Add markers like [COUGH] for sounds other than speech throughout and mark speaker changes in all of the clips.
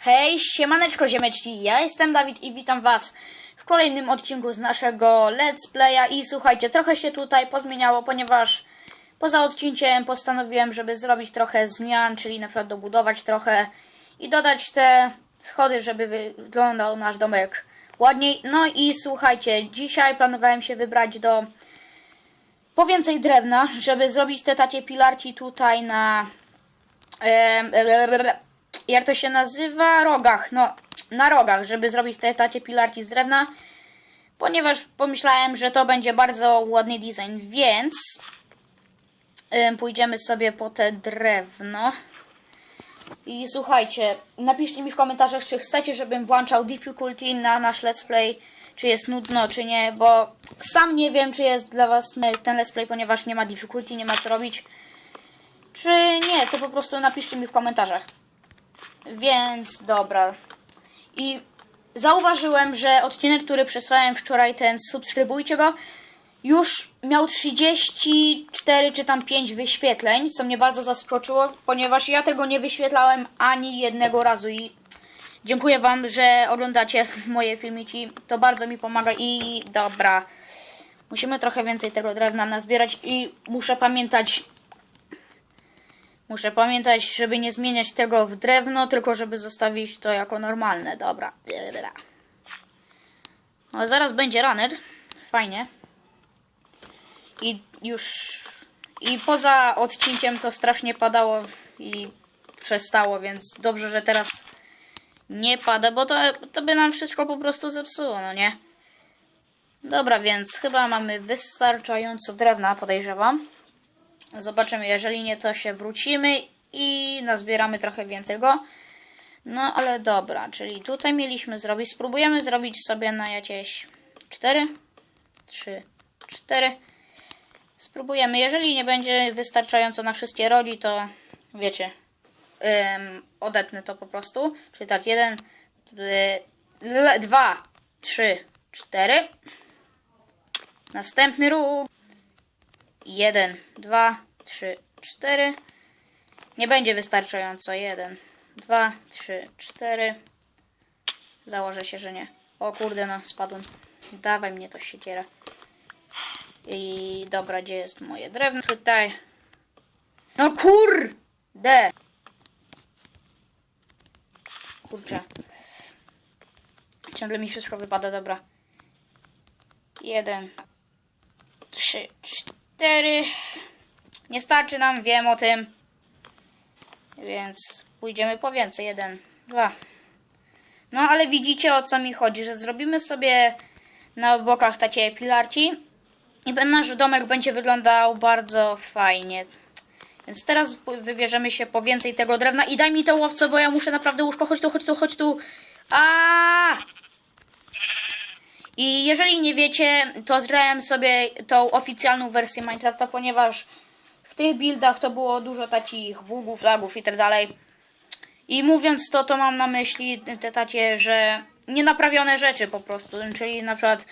Speaker 1: Hej, siemaneczko ziemeczki, ja jestem Dawid i witam was w kolejnym odcinku z naszego Let's Playa i słuchajcie, trochę się tutaj pozmieniało, ponieważ poza odcinkiem postanowiłem, żeby zrobić trochę zmian, czyli na przykład dobudować trochę i dodać te schody, żeby wyglądał nasz domek ładniej. No i słuchajcie, dzisiaj planowałem się wybrać do po więcej drewna, żeby zrobić te takie pilarki tutaj na em, jak to się nazywa? Rogach. No, na rogach, żeby zrobić te takie pilarki z drewna. Ponieważ pomyślałem, że to będzie bardzo ładny design, więc em, pójdziemy sobie po te drewno. I słuchajcie, napiszcie mi w komentarzach, czy chcecie, żebym włączał difficulty na nasz let's play, czy jest nudno, czy nie, bo sam nie wiem, czy jest dla was ten let's play, ponieważ nie ma difficulty, nie ma co robić. Czy nie, to po prostu napiszcie mi w komentarzach. Więc dobra. I zauważyłem, że odcinek, który przesłałem wczoraj, ten subskrybujcie go, już miał 34 czy tam 5 wyświetleń, co mnie bardzo zaskoczyło, ponieważ ja tego nie wyświetlałem ani jednego razu i dziękuję wam, że oglądacie [LAUGHS] moje filmiki, to bardzo mi pomaga i dobra. Musimy trochę więcej tego drewna nazbierać i muszę pamiętać Muszę pamiętać, żeby nie zmieniać tego w drewno, tylko żeby zostawić to jako normalne. Dobra. No zaraz będzie runner. Fajnie. I już... I poza odcinkiem to strasznie padało i przestało, więc dobrze, że teraz nie pada, bo to, to by nam wszystko po prostu zepsuło, no nie? Dobra, więc chyba mamy wystarczająco drewna, podejrzewam. Zobaczymy, jeżeli nie, to się wrócimy i nazbieramy trochę więcej go. No ale dobra, czyli tutaj mieliśmy zrobić, spróbujemy zrobić sobie na jakieś 4, 3, 4. Spróbujemy, jeżeli nie będzie wystarczająco na wszystkie rogi, to wiecie, ym, odetnę to po prostu. Czyli tak, 1, 2, 3, 4. Następny róg. 1, 2, 3, 4. Nie będzie wystarczająco. 1, 2, 3, 4. Założę się, że nie. O kurde, no spadłem. Dawaj mnie to siekiera. I dobra, gdzie jest moje drewno? Tutaj. No kurde! Kurczę. Ciągle mi wszystko wypada, dobra. Jeden, trzy, cztery. Nie starczy nam, wiem o tym. Więc pójdziemy po więcej. Jeden, dwa. No ale widzicie o co mi chodzi, że zrobimy sobie na bokach takie pilarki i nasz domek będzie wyglądał bardzo fajnie. Więc teraz wybierzemy się po więcej tego drewna i daj mi to łowco, bo ja muszę naprawdę łóżko. Chodź tu, chodź tu, chodź tu. A! I jeżeli nie wiecie, to zgrałem sobie tą oficjalną wersję Minecrafta, ponieważ w tych buildach to było dużo takich bugów, lagów i tak dalej. I mówiąc to, to mam na myśli te takie, że nienaprawione rzeczy po prostu, czyli na przykład,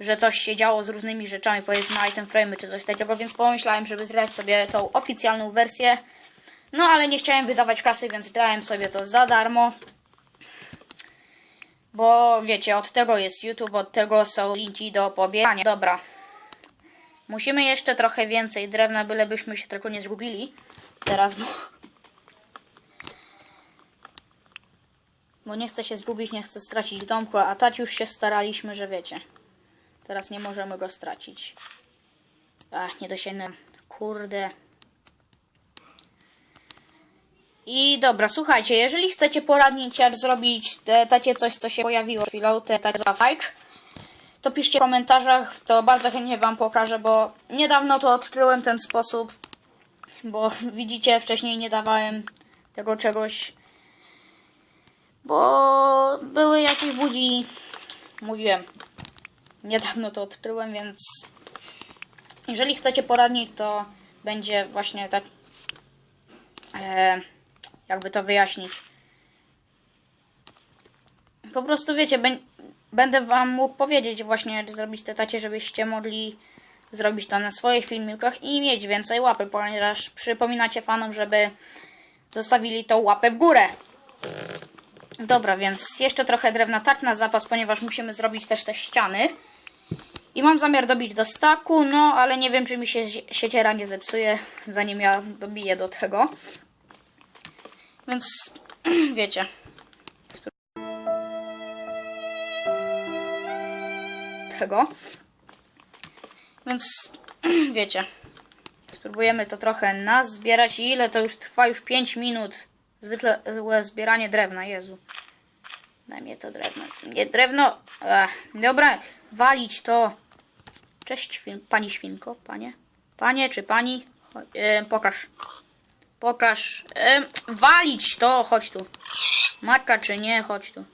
Speaker 1: że coś się działo z różnymi rzeczami, powiedzmy item frame czy coś takiego, więc pomyślałem, żeby zgrać sobie tą oficjalną wersję. No ale nie chciałem wydawać kasy, więc grałem sobie to za darmo. Bo wiecie, od tego jest YouTube, od tego są linki do pobierania. Dobra. Musimy jeszcze trochę więcej drewna, bylebyśmy się tylko nie zgubili. Teraz, bo... Bo nie chcę się zgubić, nie chcę stracić domku, a tak już się staraliśmy, że wiecie. Teraz nie możemy go stracić. Ach, nie dosięgnę. Kurde. I dobra, słuchajcie, jeżeli chcecie poradnić, jak zrobić te, takie coś, co się pojawiło chwilą, te tak za fake, to piszcie w komentarzach, to bardzo chętnie wam pokażę, bo niedawno to odkryłem ten sposób, bo widzicie, wcześniej nie dawałem tego czegoś, bo były jakieś budzi, mówiłem, niedawno to odkryłem, więc jeżeli chcecie poradnić, to będzie właśnie tak, e, jakby to wyjaśnić. Po prostu wiecie, bę- będę wam mógł powiedzieć właśnie, jak zrobić te tacie, żebyście mogli zrobić to na swoich filmikach i mieć więcej łapy, ponieważ przypominacie fanom, żeby zostawili tą łapę w górę. Dobra, więc jeszcze trochę drewna tak na zapas, ponieważ musimy zrobić też te ściany. I mam zamiar dobić do staku, no ale nie wiem, czy mi się siekiera nie zepsuje, zanim ja dobiję do tego. Więc [CLEARS THROAT] wiecie. Tego. Więc [CLEARS THROAT] wiecie. Spróbujemy to trochę nazbierać. I ile to już trwa? Już 5 minut. Zwykle zbieranie drewna, Jezu. Daj mnie to drewno. Nie, drewno. Dobra, walić to. Cześć, świn, pani świnko, panie. Panie czy pani? Cho- E, pokaż. Pokaż. E, walić to, chodź tu. Matka czy nie, chodź tu.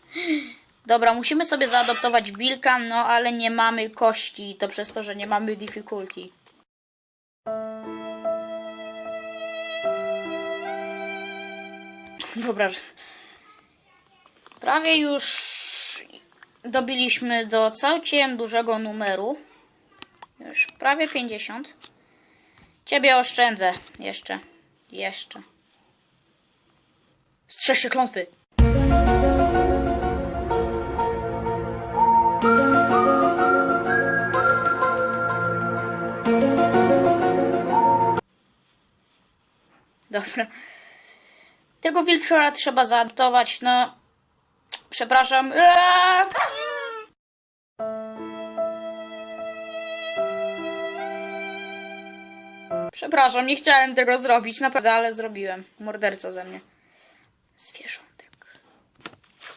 Speaker 1: Dobra, musimy sobie zaadoptować wilka, no ale nie mamy kości. To przez to, że nie mamy difficulty. Dobra. Prawie już dobiliśmy do całkiem dużego numeru. Już prawie 50. Ciebie oszczędzę. Jeszcze. Jeszcze. Strzeż się klątwy. Dobra. Tego wilczora trzeba zaadoptować, no... Przepraszam. Eee! Przepraszam, nie chciałem tego zrobić, naprawdę, ale zrobiłem. Morderca ze mnie. Zwierzątek.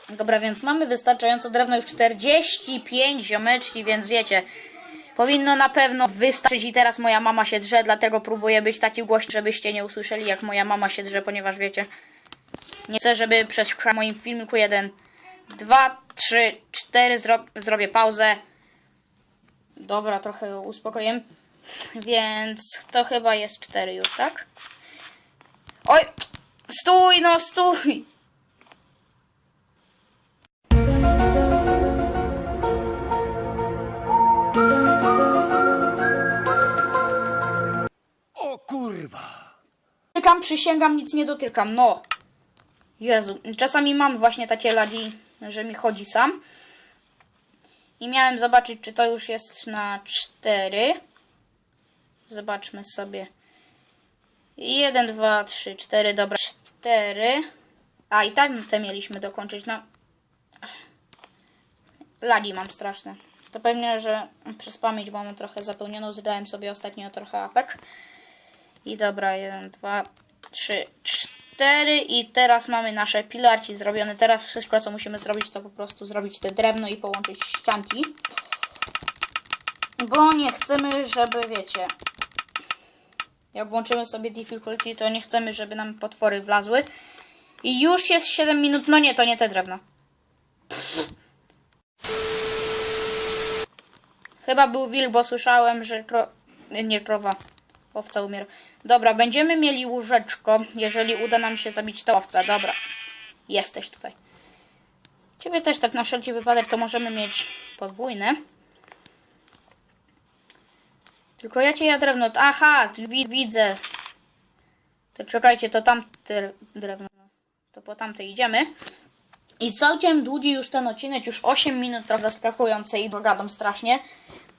Speaker 1: Dobra, więc mamy wystarczająco drewno, już 45 ziomeczki, więc wiecie, powinno na pewno wystarczyć i teraz moja mama się drze, dlatego próbuję być taki głośny, żebyście nie usłyszeli jak moja mama się drze, ponieważ wiecie, nie chcę, żeby przez w moim filmiku jeden, dwa, trzy, cztery zro zrobię pauzę. Dobra, trochę uspokoję. Więc to chyba jest cztery już, tak? Oj! Stój, no stój!
Speaker 2: O kurwa!
Speaker 1: Dotykam, przysięgam, nic nie dotykam, no. Jezu, czasami mam właśnie takie lagi, że mi chodzi sam. I miałem zobaczyć, czy to już jest na 4. Zobaczmy sobie. 1, 2, 3, 4, dobra, 4. A, i tak te mieliśmy dokończyć, no. Lagi mam straszne. To pewnie, że przez pamięć, mam trochę zapełnioną, zgrałem sobie ostatnio trochę apek. I dobra, 1, 2, 3, 4 i teraz mamy nasze pilarki zrobione. Teraz wszystko, co musimy zrobić, to po prostu zrobić te drewno i połączyć ścianki. Bo nie chcemy, żeby, wiecie, jak włączymy sobie difficulty, to nie chcemy, żeby nam potwory wlazły. I już jest 7 minut. No nie, to nie te drewno. Chyba był wilk, bo słyszałem, że kro... nie krowa. Owca umiera. Dobra, będziemy mieli łóżeczko, jeżeli uda nam się zabić to owca. Dobra. Jesteś tutaj. Ciebie też tak na wszelki wypadek to możemy mieć podwójne. Tylko jakie ja drewno? Aha, wi- widzę. To czekajcie, to tamte drewno. To po tamte idziemy. I całkiem długi już ten odcinek, już 8 minut, trochę zaskakujący i dogadam strasznie.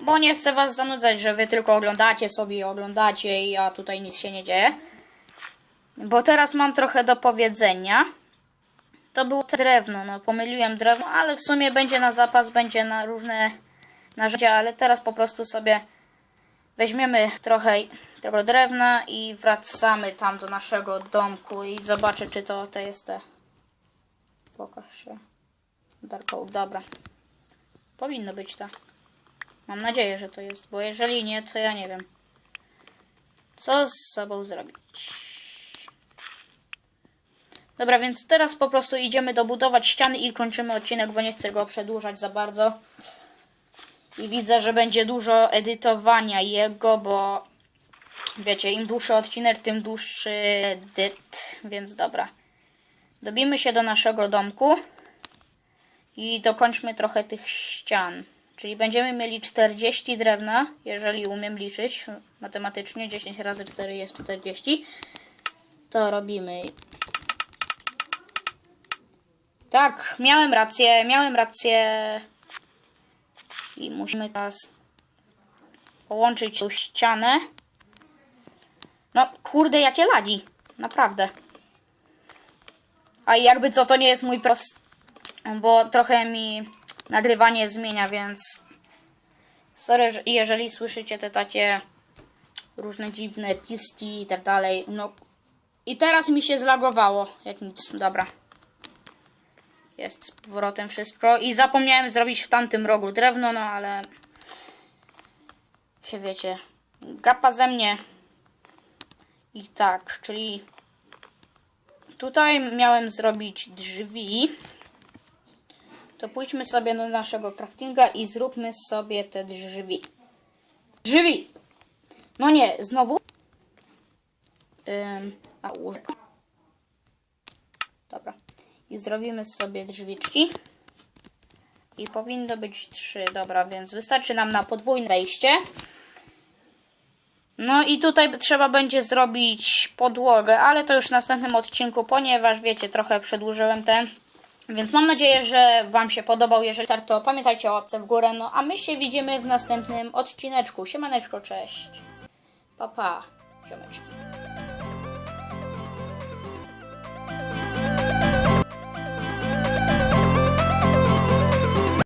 Speaker 1: Bo nie chcę was zanudzać, że wy tylko oglądacie sobie oglądacie i a tutaj nic się nie dzieje. Bo teraz mam trochę do powiedzenia. To było drewno, no pomyliłem drewno, ale w sumie będzie na zapas, będzie na różne narzędzia, ale teraz po prostu sobie weźmiemy trochę tego drewna i wracamy tam do naszego domku i zobaczę, czy to, to jest te... Pokaż się. Darko, dobra. Powinno być tak. Mam nadzieję, że to jest, bo jeżeli nie, to ja nie wiem. Co z sobą zrobić? Dobra, więc teraz po prostu idziemy dobudować ściany i kończymy odcinek, bo nie chcę go przedłużać za bardzo. I widzę, że będzie dużo edytowania jego, bo wiecie, im dłuższy odcinek, tym dłuższy edyt, więc dobra. Dobimy się do naszego domku i dokończmy trochę tych ścian. Czyli będziemy mieli 40 drewna, jeżeli umiem liczyć matematycznie. 10 razy 4 jest 40. To robimy Tak, miałem rację, miałem rację. I musimy teraz połączyć tą ścianę. No, kurde, jakie lagi. Naprawdę. A jakby co, to nie jest mój prost... Bo trochę mi nagrywanie zmienia, więc... Sorry, że- jeżeli słyszycie te takie różne dziwne piski i tak dalej. No. I teraz mi się zlagowało. Jak nic, dobra. Jest z powrotem wszystko. I zapomniałem zrobić w tamtym rogu drewno, no ale... Wie- Wiecie. Gapa ze mnie. I tak, czyli... Tutaj miałem zrobić drzwi. To pójdźmy sobie do naszego craftinga i zróbmy sobie te drzwi. Drzwi! No nie, znowu. Ym, a łóżko. Dobra. I zrobimy sobie drzwiczki. I powinno być trzy. Dobra, więc wystarczy nam na podwójne wejście. No i tutaj trzeba będzie zrobić podłogę, ale to już w następnym odcinku, ponieważ wiecie, trochę przedłużyłem ten. Więc mam nadzieję, że Wam się podobał. Jeżeli tak, to pamiętajcie o łapce w górę. No a my się widzimy w następnym odcineczku. Siemaneczko, cześć. Pa, pa, ziomeczki.